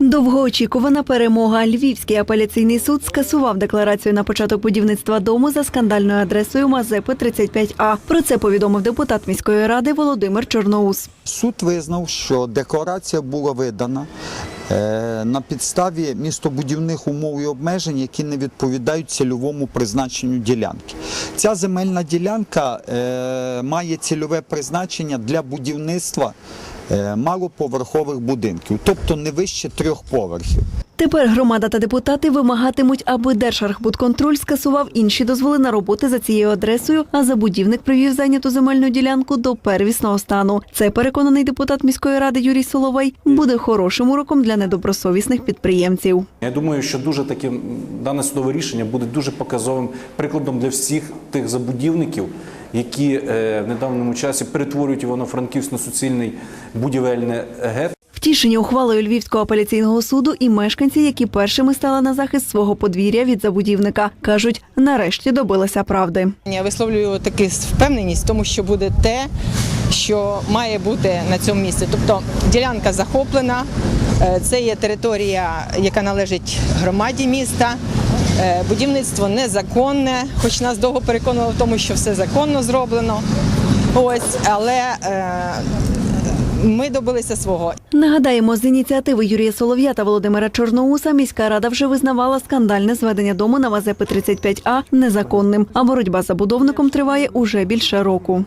Довгоочікувана перемога. Львівський апеляційний суд скасував декларацію на початок будівництва дому за скандальною адресою Мазепи 35А. Про це повідомив депутат міської ради Володимир Чорноус. Суд визнав, що декларація була видана на підставі містобудівних умов і обмежень, які не відповідають цільовому призначенню ділянки. Ця земельна ділянка е, має цільове призначення для будівництва е, малоповерхових будинків, тобто не вище трьох поверхів. Тепер громада та депутати вимагатимуть, аби Держархбудконтроль скасував інші дозволи на роботи за цією адресою, а забудівник привів зайняту земельну ділянку до первісного стану. Це переконаний депутат міської ради Юрій Соловей буде хорошим уроком для недобросовісних підприємців. Я думаю, що дуже таке дане судове рішення буде дуже показовим прикладом для всіх тих забудівників, які е, в недавньому часі перетворюють Івано-Франківськ на суцільний будівельний гет. Втішені ухвалою Львівського апеляційного суду і мешканці, які першими стали на захист свого подвір'я від забудівника, кажуть, нарешті добилися правди. Я висловлюю таку впевненість в тому, що буде те, що має бути на цьому місці. Тобто ділянка захоплена, е, це є територія, яка належить громаді міста. Е, Будівництво незаконне, хоч нас довго переконували в тому, що все законно зроблено. Ось, але е, ми добилися свого. Нагадаємо, з ініціативи Юрія Солов'я та Володимира Чорноуса міська рада вже визнавала скандальне зведення дому на Мазепи 35А незаконним, а боротьба з забудовником триває уже більше року.